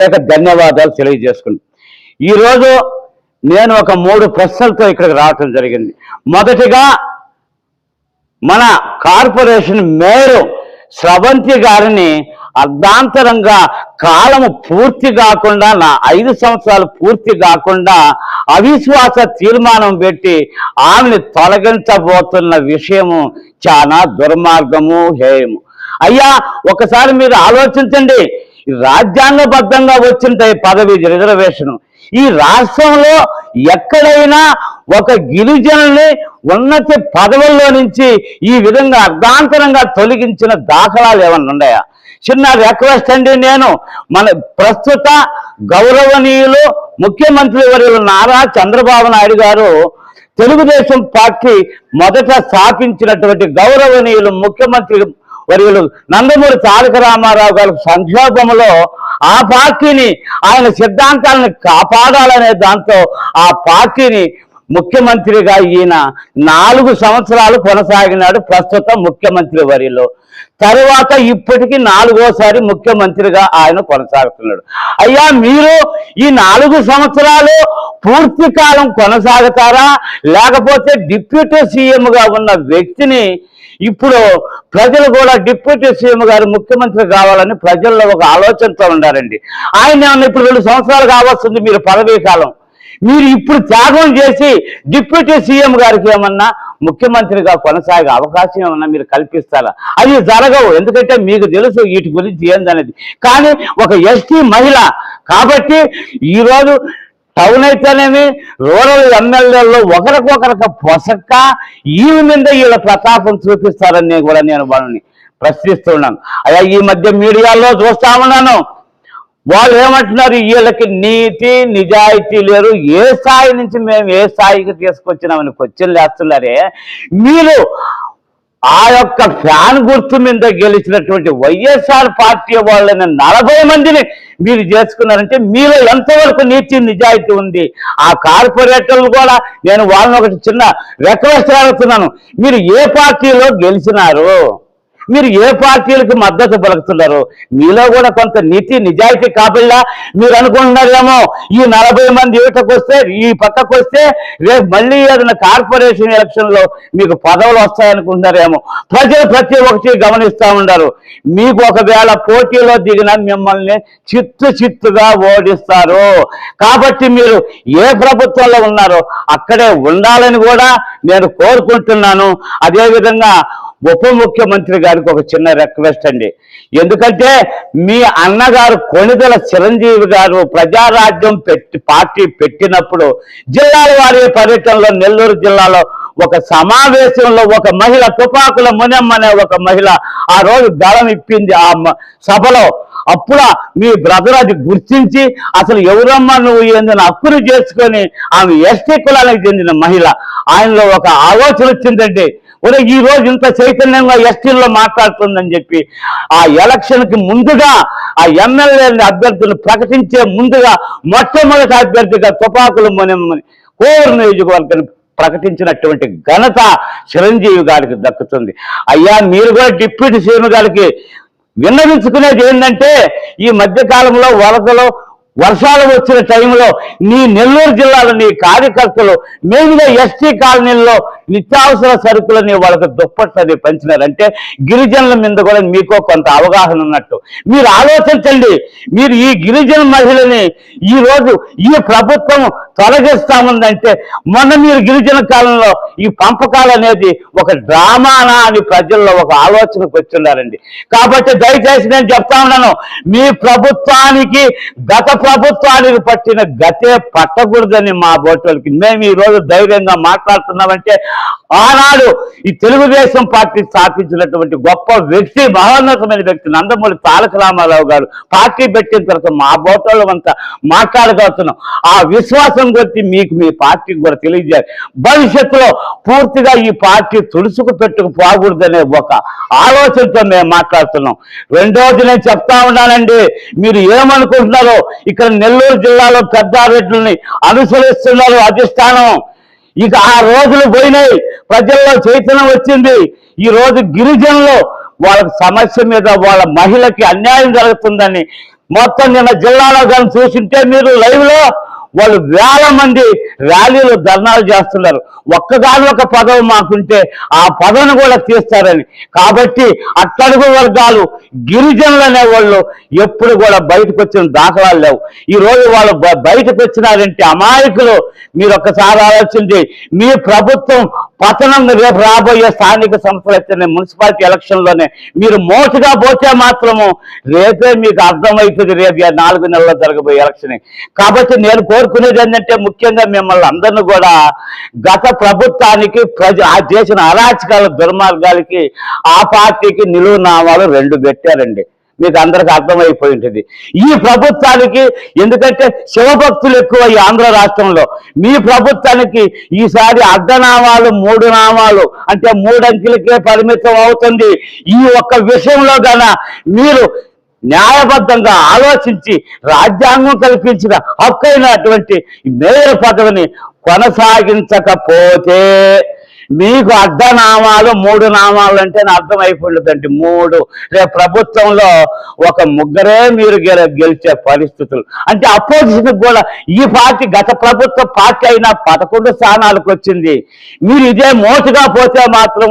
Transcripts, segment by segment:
ప్రత్యేక ధన్యవాదాలు తెలియజేసుకుంటాను ఈరోజు నేను ఒక మూడు ప్రశ్నలతో ఇక్కడికి రావటం జరిగింది. మొదటిగా మన కార్పొరేషన్ మేయర్ స్రవంతి గారిని అర్ధాంతరంగా కాలము పూర్తి కాకుండా నా ఐదు సంవత్సరాలు పూర్తి కాకుండా అవిశ్వాస తీర్మానం పెట్టి ఆమెను తొలగించబోతున్న విషయము చాలా దుర్మార్గము హేయము. అయ్యా ఒకసారి మీరు ఆలోచించండి. రాజ్యాంగబద్ధంగా వచ్చిన పదవి రిజర్వేషన్. ఈ రాష్ట్రంలో ఎక్కడైనా ఒక గిరిజనుల్ని ఉన్నత పదవుల్లో నుంచి ఈ విధంగా అర్ధాంతరంగా తొలగించిన దాఖలాలు ఏమన్నా ఉన్నాయా? చిన్న రిక్వెస్ట్ అండి నేను. మన ప్రస్తుత గౌరవనీయులు ముఖ్యమంత్రి వర్యులు నారా చంద్రబాబు నాయుడు గారు తెలుగుదేశం పార్టీ మొదట స్థాపించినటువంటి గౌరవనీయులు ముఖ్యమంత్రి వర్యులు నందమూరి తారక రామారావు గారి సంక్షోభంలో ఆ పార్టీని ఆయన సిద్ధాంతాలను కాపాడాలనే దాంతో ఆ పార్టీని ముఖ్యమంత్రిగా ఈయన నాలుగు సంవత్సరాలు కొనసాగినాడు ప్రస్తుతం ముఖ్యమంత్రి వరిలో తరువాత ఇప్పటికి నాలుగోసారి ముఖ్యమంత్రిగా ఆయన కొనసాగుతున్నాడు. అయ్యా మీరు ఈ నాలుగు సంవత్సరాలు పూర్తి కాలం కొనసాగుతారా? లేకపోతే డిప్యూటీ సీఎంగా ఉన్న వ్యక్తిని ఇప్పుడు ప్రజలు కూడా డిప్యూటీ సీఎం గారు ముఖ్యమంత్రి కావాలని ప్రజల్లో ఒక ఆలోచనతో ఉండారండి ఆయన ఏమన్నా ఇప్పుడు రెండు సంవత్సరాలు కావాల్సింది మీరు పదవీ కాలం. మీరు ఇప్పుడు త్యాగం చేసి డిప్యూటీ సీఎం గారికి ఏమన్నా ముఖ్యమంత్రిగా కొనసాగే అవకాశం ఏమన్నా మీరు కల్పిస్తారా? అది జరగవు. ఎందుకంటే మీకు తెలుసు వీటి గురించి ఏందనేది. కానీ ఒక ఎస్టీ మహిళ కాబట్టి ఈరోజు టౌన్ అయితేనేమి రూరల్ ఎమ్మెల్యేల్లో ఒకరికొకరికి పొసక్క ఈ మీద వీళ్ళ ప్రతాపం చూపిస్తారని కూడా నేను వాళ్ళని ప్రశ్నిస్తున్నాను. అయ్యా ఈ మధ్య మీడియాలో చూస్తా ఉన్నాను. వాళ్ళు ఏమంటున్నారు వీళ్ళకి నీతి నిజాయితీ లేరు. ఏ స్థాయి నుంచి మేము ఏ స్థాయికి తీసుకొచ్చినామని క్వశ్చన్ వేస్తున్నారే? మీరు ఆ యొక్క ఫ్యాన్ గుర్తు మీద గెలిచినటువంటి వైఎస్ఆర్ పార్టీ వాళ్ళని నలభై మందిని మీరు చేసుకున్నారంటే మీలో ఎంతవరకు నీతి నిజాయితీ ఉంది? ఆ కార్పొరేటర్లు కూడా నేను వాళ్ళని ఒకటి చిన్న రిక్వెస్ట్ అడుగుతున్నాను. మీరు ఏ పార్టీలో గెలిచినారు? మీరు ఏ పార్టీలకు మద్దతు పలుకుతున్నారు? మీలో కూడా కొంత నీతి నిజాయితీ కాపడిలా మీరు అనుకుంటున్నారేమో? ఈ నలభై మంది యువతకు వస్తే ఈ పక్కకు వస్తే రేపు మళ్ళీ ఏదైనా కార్పొరేషన్ ఎలక్షన్లో మీకు పదవులు వస్తాయనుకుంటున్నారేమో? ప్రజలు ప్రతి ఒక్కటి గమనిస్తూ ఉన్నారు మీకు ఒకవేళ పోటీలో దిగిన మిమ్మల్ని చిత్తు చిత్తుగా ఓడిస్తారు. కాబట్టి మీరు ఏ ప్రభుత్వంలో ఉన్నారో అక్కడే ఉండాలని కూడా నేను కోరుకుంటున్నాను. అదేవిధంగా ఉప ముఖ్యమంత్రి గారికి ఒక చిన్న రిక్వెస్ట్ అండి. ఎందుకంటే మీ అన్నగారు కొణిదల చిరంజీవి గారు ప్రజారాజ్యం పెట్టి పార్టీ పెట్టినప్పుడు జిల్లాల వారి పర్యటనలో నెల్లూరు జిల్లాలో ఒక సమావేశంలో ఒక మహిళ తుపాకుల మునెమ్మ అనే ఒక మహిళ ఆ రోజు గళం ఇప్పింది. ఆ సభలో అప్పుడు మీ బ్రదర్ అది గుర్తించి అసలు ఎవరమ్మా నువ్వు ఏందని అప్పులు చేసుకొని ఆమె ఎస్టీ కులానికి చెందిన మహిళ. ఆయనలో ఒక ఆలోచన వచ్చిందంటే ఒరే ఈ రోజు ఇంత చైతన్యంగా ఎస్టీల్లో మాట్లాడుతుందని చెప్పి ఆ ఎలక్షన్కి ముందుగా ఆ ఎమ్మెల్యే అభ్యర్థులు ప్రకటించే ముందుగా మొట్టమొదటి అభ్యర్థిగా తుపాకులు మొనమ్మని కోవూరు నియోజకవర్గాన్ని ప్రకటించినటువంటి ఘనత చిరంజీవి గారికి దక్కుతుంది. అయ్యా మీరు కూడా డిప్యూటీ సీఎం గారికి విన్నవించుకునేది ఏంటంటే ఈ మధ్యకాలంలో వరదలు వర్షాలు వచ్చిన టైంలో నీ నెల్లూరు జిల్లాలో నీ కార్యకర్తలు మెయిన్గా ఎస్టీ కాలనీల్లో నిత్యావసర సరుకులని వాళ్ళకి దుప్పట్లని పెంచినారంటే గిరిజనుల మీద కూడా మీకు కొంత అవగాహన ఉన్నట్టు. మీరు ఆలోచించండి. మీరు ఈ గిరిజన మహిళని ఈ రోజు ఈ ప్రభుత్వం తొలగిస్తాముందంటే మొన్న మీరు గిరిజన కాలంలో ఈ పంపకాలు అనేది ఒక డ్రామానా అని ప్రజల్లో ఒక ఆలోచనకు వచ్చిన్నారండి కాబట్టి దయచేసి నేను చెప్తా ఉన్నాను మీ ప్రభుత్వానికి గత ప్రభుత్వానికి పట్టిన గతే పట్టకూడదని మా బోటోళ్ళకి మేము ఈ రోజు ధైర్యంగా మాట్లాడుతున్నామంటే ఆనాడు ఈ తెలుగుదేశం పార్టీ స్థాపించినటువంటి గొప్ప వ్యక్తి మహోన్నతమైన వ్యక్తి నందమూరి తారక రామారావు గారు. పార్టీ పెట్టిన తర్వాత మా బోటోళ్ళం అంతా మాట్లాడగలుగుతున్నాం. ఆ విశ్వాసం గురించి మీకు మీ పార్టీకి కూడా తెలియజేయాలి. భవిష్యత్తులో పూర్తిగా ఈ పార్టీ తుడుచుకు పెట్టుకు పోకూడదనే ఒక ఆలోచనతో మేము మాట్లాడుతున్నాం. రెండోది నేను చెప్తా ఉన్నానండి మీరు ఏమనుకుంటున్నారో ఇక్కడ నెల్లూరు జిల్లాలో పెద్దారెడ్లని అనుసరిస్తున్నారు అధిష్టానం. ఇక ఆ రోజులు పోయినాయి. ప్రజల్లో చైతన్యం వచ్చింది. ఈ రోజు గిరిజనులు వాళ్ళ సమస్య మీద వాళ్ళ మహిళకి అన్యాయం జరుగుతుందని మొత్తం నిన్న జిల్లాలో కానీ చూసింటే మీరు లైవ్లో వాళ్ళు వేల మంది ర్యాలీలు ధర్నాలు చేస్తున్నారు. ఒక్కగాని ఒక పదవి మాకుంటే ఆ పదవిని కూడా తీస్తారని. కాబట్టి అట్టడుగు వర్గాలు గిరిజనులు అనేవాళ్ళు ఎప్పుడు కూడా బయటకు వచ్చిన దాఖలాలు లేవు. ఈ రోజు వాళ్ళు బయటకు వచ్చినారంటే అమాయకులు. మీరు ఒక్కసారి ఆలోచించి మీ ప్రభుత్వం పతనం రేపు రాబోయే స్థానిక సంస్థలు మున్సిపాలిటీ ఎలక్షన్లోనే మీరు మోసగా పోతే మాత్రము రేపే మీకు అర్థమవుతుంది రేపు నాలుగు నెలల్లో జరగబోయే ఎలక్షన్. కాబట్టి నేను కోరుకునేది ఏంటంటే ముఖ్యంగా మిమ్మల్ని అందరిని కూడా గత ప్రభుత్వానికి ప్రజ ఆ చేసిన అరాచకాల దుర్మార్గాలకి ఆ పార్టీకి నిలువు నామాలు రెండు పెట్టారండి. మీకు అందరికి అర్థమైపోయి ఉంటుంది. ఈ ప్రభుత్వానికి ఎందుకంటే శివభక్తులు ఎక్కువ ఈ ఆంధ్ర రాష్ట్రంలో. మీ ప్రభుత్వానికి ఈసారి అర్ధనామాలు మూడు నామాలు అంటే మూడంకిలకే పరిమితం అవుతుంది. ఈ ఒక్క విషయంలో గన మీరు న్యాయబద్ధంగా ఆలోచించి రాజ్యాంగం కల్పించిన హక్కైనటువంటి అయినటువంటి మేయర్ పదవిని కొనసాగించకపోతే మీకు అర్ధనామాలు మూడు నామాలు అంటే అర్థం అయిపోయిందండి మూడు. రేపు ప్రభుత్వంలో ఒక ముగ్గురే మీరు గెల గెలిచే పరిస్థితులు. అంటే అపోజిషన్ కూడా ఈ పార్టీ గత ప్రభుత్వ పార్టీ అయినా పదకొండు స్థానాలకు వచ్చింది. మీరు ఇదే మోటుగా పోతే మాత్రం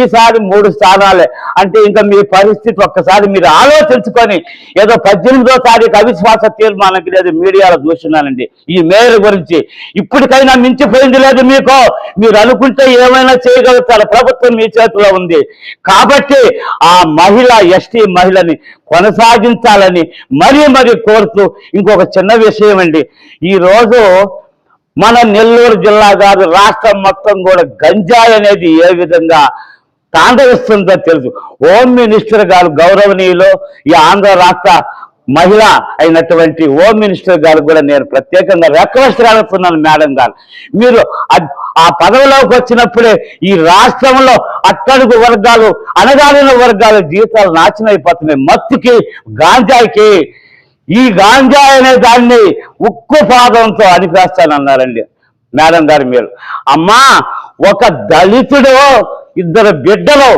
ఈసారి మూడు స్థానాలే. అంటే ఇంకా మీ పరిస్థితి ఒక్కసారి మీరు ఆలోచించుకొని ఏదో పద్దెనిమిదో తారీఖు అవిశ్వాస తీర్మానం లేదు మీడియాలో చూస్తున్నానండి. ఈ మేయర్ గురించి. ఇప్పటికైనా మించిపోయింది లేదు మీకు. మీరు అనుకుంటే ఏమైనా చేయగలుగుతారు ప్రభుత్వం మీ చేతిలో ఉంది. కాబట్టి ఆ మహిళ ఎస్టీ మహిళని కొనసాగించాలని మరీ మరీ కోరుతూ ఇంకొక చిన్న విషయం అండి. ఈ రోజు మన నెల్లూరు జిల్లా కాదు రాష్ట్రం మొత్తం కూడా గంజాయి అనేది ఏ విధంగా తాండవిస్తుందో తెలుసు. హోమ్ మినిస్టర్ గారు గౌరవనీయులు ఈ ఆంధ్ర రాష్ట్ర మహిళ అయినటువంటి హోమ్ మినిస్టర్ గారు కూడా నేను ప్రత్యేకంగా రిక్వెస్ట్ అడుగుతున్నాను మేడం గారు. మీరు ఆ పదవిలోకి వచ్చినప్పుడే ఈ రాష్ట్రంలో అట్టడుగు వర్గాలు అణగారిన వర్గాల జీవితాలు నాశనం మత్తుకి గాంజాయికి. ఈ గాంజా అనే దాన్ని ఉక్కు పాదంతో అనిపేస్తానన్నారండి మేడం గారు మీరు. అమ్మా ఒక దళితుడు ఇద్దరు బిడ్డలు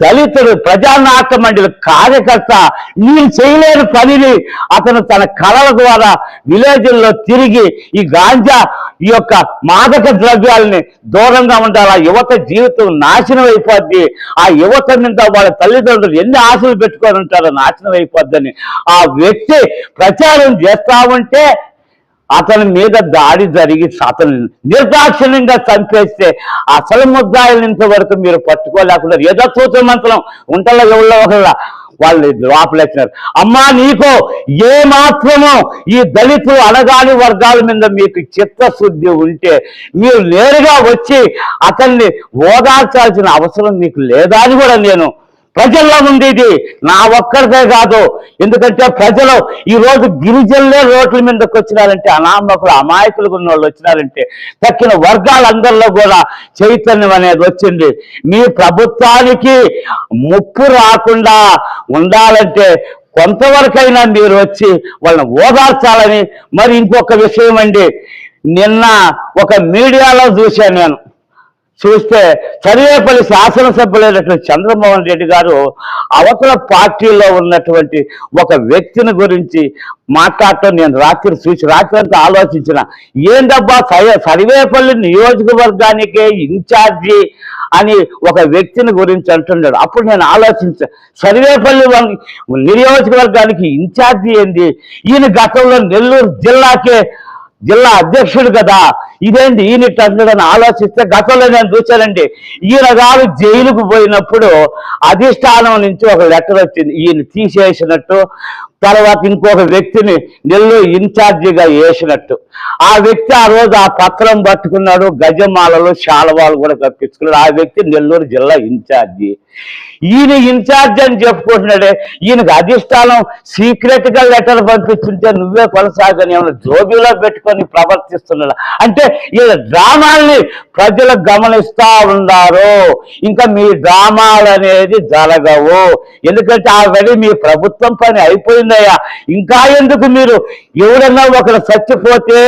దళితుడు ప్రజానాట్య మండలి కార్యకర్త నేను చేయలేని పనిని అతను తన కళల ద్వారా విలేజ్ల్లో తిరిగి ఈ గాంజా ఈ యొక్క మాదక ద్రవ్యాలని దూరంగా ఉండాలి? ఆ యువత జీవితం నాశనం అయిపోద్ది. ఆ యువత మీద వాళ్ళ తల్లిదండ్రులు ఎన్ని ఆశలు పెట్టుకొని ఉంటారో నాశనం అయిపోద్దని. ఆ వ్యక్తి ప్రచారం చేస్తా ఉంటే అతని మీద దాడి జరిగి అతను నిర్దాక్షిణ్యంగా చంపేస్తే అసలు ముద్దాయిలు వరకు మీరు పట్టుకోలేకుండా ఏదో సూచన మంత్రం ఉంటలో ఎవరిలో ఒకళ్ళ వాళ్ళు లోపలేసినారు. అమ్మా నీకు ఏ మాత్రమో ఈ దళితులు అనగాని వర్గాల మీద మీకు చిత్తశుద్ధి ఉంటే మీరు నేరుగా వచ్చి అతన్ని ఓదార్చాల్సిన అవసరం మీకు లేదా అని కూడా నేను ప్రజల్లో ఉంది ఇది నా ఒక్కరిదే కాదు. ఎందుకంటే ప్రజలు ఈ రోజు గిరిజనులే రోడ్ల మీదకి వచ్చినారంటే అనామకులు అమాయకులు ఉన్న వాళ్ళు వచ్చినారంటే తక్కిన వర్గాలందరిలో కూడా చైతన్యం అనేది వచ్చింది. మీ ప్రభుత్వానికి ముప్పు రాకుండా ఉండాలంటే కొంతవరకైనా మీరు వచ్చి వాళ్ళని ఓదార్చాలని. మరి ఇంకొక విషయం అండి. నిన్న ఒక మీడియాలో చూశాను నేను. చూస్తే సర్వేపల్లి శాసనసభ్యులైనటువంటి చంద్రమోహన్ రెడ్డి గారు అవతల పార్టీలో ఉన్నటువంటి ఒక వ్యక్తిని గురించి మాట్లాడటం నేను రాత్రి చూసి రాత్రి అంతా ఆలోచించిన. ఏందబ్బా సర్వే- సర్వేపల్లి నియోజకవర్గానికే ఇన్ఛార్జి అని ఒక వ్యక్తిని గురించి అంటున్నాడు. అప్పుడు నేను ఆలోచించ సర్వేపల్లి నియోజకవర్గానికి ఇన్ఛార్జి ఏంది? ఈయన గతంలో నెల్లూరు జిల్లాకే జిల్లా అధ్యక్షుడు కదా. ఇదేంటి? ఈయన ఇట్లా ఆలోచిస్తే గతంలో నేను చూశానండి. ఈయన గారు జైలుకు పోయినప్పుడు అధిష్టానం నుంచి ఒక లెటర్ వచ్చింది. ఈయన తీసేసినట్టు తర్వాత ఇంకొక వ్యక్తిని నెల్లూరు ఇన్ఛార్జిగా వేసినట్టు ఆ వ్యక్తి ఆ రోజు ఆ పత్రం పట్టుకున్నాడు గజమాలలో శాలవాలు కూడా కప్పించుకున్నాడు. ఆ వ్యక్తి నెల్లూరు జిల్లా ఇన్ఛార్జి. ఈయన ఇన్ఛార్జ్ అని చెప్పుకుంటున్నాడే ఈయనకు అధిష్టానం సీక్రెట్గా లెటర్ పంపిస్తుంటే నువ్వే కొనసాగని ఏమైనా జోబీలో పెట్టుకొని ప్రవర్తిస్తున్నాడు? అంటే ఈయన డ్రామాల్ని ప్రజలు గమనిస్తూ ఉన్నారు. ఇంకా మీ డ్రామాలు అనేది జరగవు. ఎందుకంటే ఆల్రెడీ మీ ప్రభుత్వం పని అయిపోయింది. ఉందయ్యా ఇంకా ఎందుకు మీరు ఎవడన్నా ఒకరు చచ్చిపోతే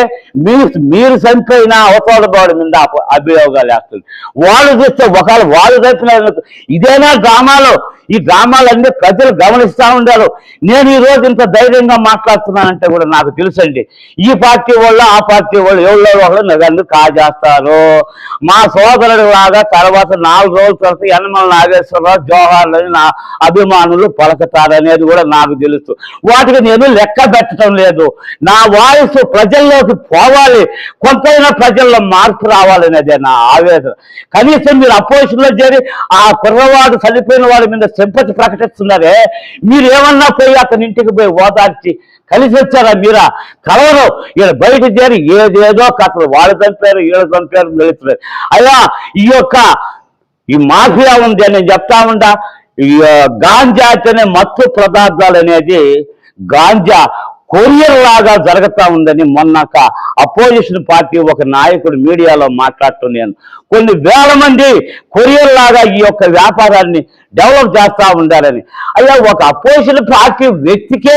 మీరు మీరు చనిపోయినా అవతల గోడ మీద అభియోగాలు వేస్తుంది. వాళ్ళు చూస్తే ఒకళ్ళు వాళ్ళు చనిపోయిన ఇదేనా డ్రామాలు? ఈ డ్రామాలన్నీ ప్రజలు గమనిస్తూ ఉండారు. నేను ఈ రోజు ఇంత ధైర్యంగా మాట్లాడుతున్నానంటే కూడా నాకు తెలుసండి. ఈ పార్టీ వాళ్ళు ఆ పార్టీ వాళ్ళు ఎవరో ఒకళ్ళు నన్ను కాజేస్తారు? మా సోదరుడు లాగా తర్వాత నాలుగు రోజుల తర్వాత యనమల నాగేశ్వరరావు జోహార్లని నా అభిమానులు పలకతారనేది కూడా నాకు తెలుసు. వాటికి నేను లెక్క పెట్టడం లేదు. నా వాయిస్ ప్రజల్లోకి పోవాలి కొంతైనా ప్రజల్లో మార్పు రావాలనేదే నా ఆవేదన. కనీసం మీరు అపోజిషన్లో చేరి ఆ కుర్రవాడు చనిపోయిన వాడి మీద సింపతి ప్రకటిస్తున్నారే మీరు ఏమన్నా పోయి అతని ఇంటికి పోయి ఓదార్చి కలిసి వచ్చారా మీరా? కలవరు. ఈయన బయట చేరి ఏదేదో కథలు వాళ్ళు చంపారు వీళ్ళు చంపారు నిలుస్తున్నారు. అయ్యా ఈ యొక్క ఈ మాఫియా ఉంది అని నేను చెప్తా ఉండా. ఈ గాంజా అనే మత్తు పదార్థాలు అనేది గాంజా కొరియర్ లాగా జరుగుతా ఉందని మొన్నక అపోజిషన్ పార్టీ ఒక నాయకుడు మీడియాలో మాట్లాడుతున్నాను. కొన్ని వేల మంది కొరియర్ లాగా ఈ యొక్క వ్యాపారాన్ని డెవలప్ చేస్తూ ఉండాలని. అయ్యా ఒక అపోజిషన్ పార్టీ వ్యక్తికే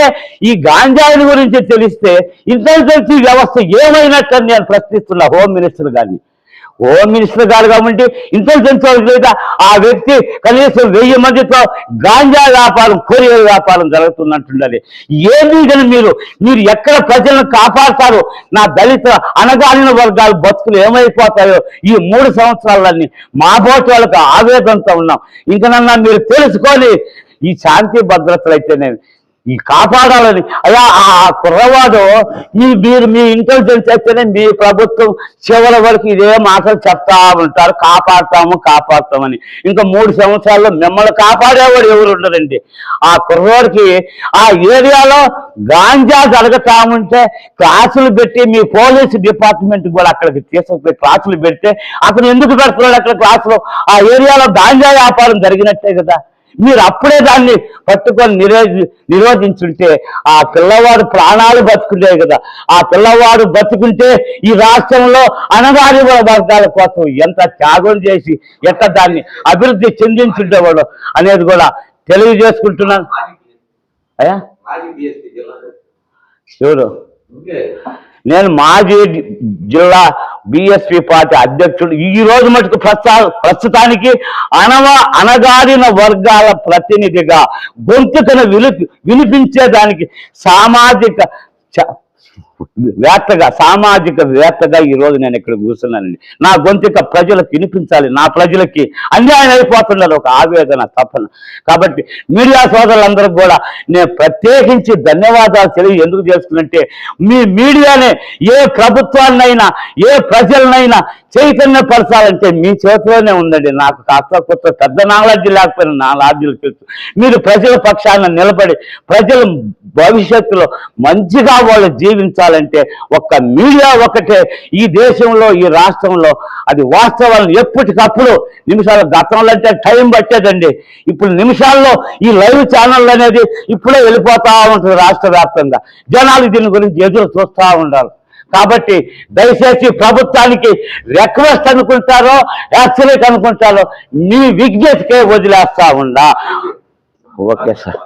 ఈ గాంజాయిని గురించి తెలిస్తే ఇంటెలిజెన్సీ వ్యవస్థ ఏమైనట్టు నేను ప్రశ్నిస్తున్నా హోమ్ మినిస్టర్ గారిని. హోమ్ మినిస్టర్ గారు కాబట్టి ఇంటెలిజెన్స్ లేదా ఆ వ్యక్తి కనీసం వెయ్యి మందితో గాంజా వ్యాపారం కొరియర్ వ్యాపారం జరుగుతున్నట్టుండాలి ఏమీ కానీ మీరు మీరు ఎక్కడ ప్రజలను కాపాడతారు నా దళిత అణగారిన వర్గాలు బతుకులు ఏమైపోతాయో ఈ మూడు సంవత్సరాలన్నీ మా బోటి వాళ్ళకి ఆవేదనతో ఉన్నాం. ఇంకనన్నా మీరు తెలుసుకొని ఈ శాంతి భద్రతలు అయితేనే ఈ కాపాడాలని. అయ్యా ఆ కుర్రవాడు మీ మీరు మీ ఇంటెలిజెన్స్ అయితేనే మీ ప్రభుత్వం చివరి వరకు ఇదే మాటలు చెప్తా ఉంటారు. కాపాడుతాము కాపాడుతామని. ఇంకా మూడు సంవత్సరాల్లో మిమ్మల్ని కాపాడేవాడు ఎవరు ఉండరండి. ఆ కుర్రవాడికి ఆ ఏరియాలో గాంజా జరగతా ఉంటే క్లాసులు పెట్టి మీ పోలీసు డిపార్ట్మెంట్ కూడా అక్కడికి తీసుకుపోయి క్లాసులు పెడితే అతను ఎందుకు పెడుతున్నాడు అక్కడ క్లాసులో? ఆ ఏరియాలో గాంజా వ్యాపారం జరిగినట్టే కదా. మీరు అప్పుడే దాన్ని పట్టుకొని నిరోధి నిరోధించుంటే ఆ పిల్లవాడు ప్రాణాలు బతుకుంటాయి కదా. ఆ పిల్లవాడు బతుకుంటే ఈ రాష్ట్రంలో అనగారి వర్గాల కోసం ఎంత త్యాగం చేసి ఎంత దాన్ని అభివృద్ధి చెందించుండేవాడు అనేది కూడా తెలియజేసుకుంటున్నాను. అయ్యా? ఎవరు? ఓకే నేను మాజీ జిల్లా బిఎస్పి పార్టీ అధ్యక్షుడు ఈ రోజు మటుకు ప్రస్తుతానికి అనవ అనగారిన వర్గాల ప్రతినిధిగా గొంతుకను విలు వినిపించేదానికి సామాజిక చ- వేత్తగా సామాజిక వేత్తగా ఈ రోజు నేను ఇక్కడ కూర్చున్నానండి. నా గొంతుక ప్రజలకు వినిపించాలి నా ప్రజలకి అన్యాయం అయిపోతున్నారు ఒక ఆవేదన తపన. కాబట్టి మీడియా సోదరులందరూ కూడా నేను ప్రత్యేకించి ధన్యవాదాలు తెలియ ఎందుకు చేస్తున్నంటే మీ మీడియానే ఏ ప్రభుత్వాన్నైనా ఏ ప్రజలనైనా చైతన్య పరచాలంటే మీ చేతిలోనే ఉందండి. నాకు కాస్త కొత్త పెద్ద నాలెడ్జ్ లేకపోయినా నా నాలెడ్జ్లు తెలుసు. మీరు ప్రజల పక్షాన నిలబడి ప్రజల భవిష్యత్తులో మంచిగా వాళ్ళు జీవించాలంటే ఒక్క మీడియా ఒకటే ఈ దేశంలో ఈ రాష్ట్రంలో అది వాస్తవాలను ఎప్పటికప్పుడు నిమిషాలు గతంలో అంటే టైం పట్టేదండి. ఇప్పుడు నిమిషాల్లో ఈ లైవ్ ఛానల్ అనేది ఇప్పుడే వెళ్ళిపోతా ఉంటుంది రాష్ట్ర వ్యాప్తంగా. జనాలు దీని గురించి ఎదురు చూస్తూ ఉండాలి. కాబట్టి దయచేసి ప్రభుత్వానికి రిక్వెస్ట్ అనుకుంటారో యాక్చువల్గా అనుకుంటారో మీ విజ్ఞతకే వదిలేస్తా ఉందా ఓకే సార్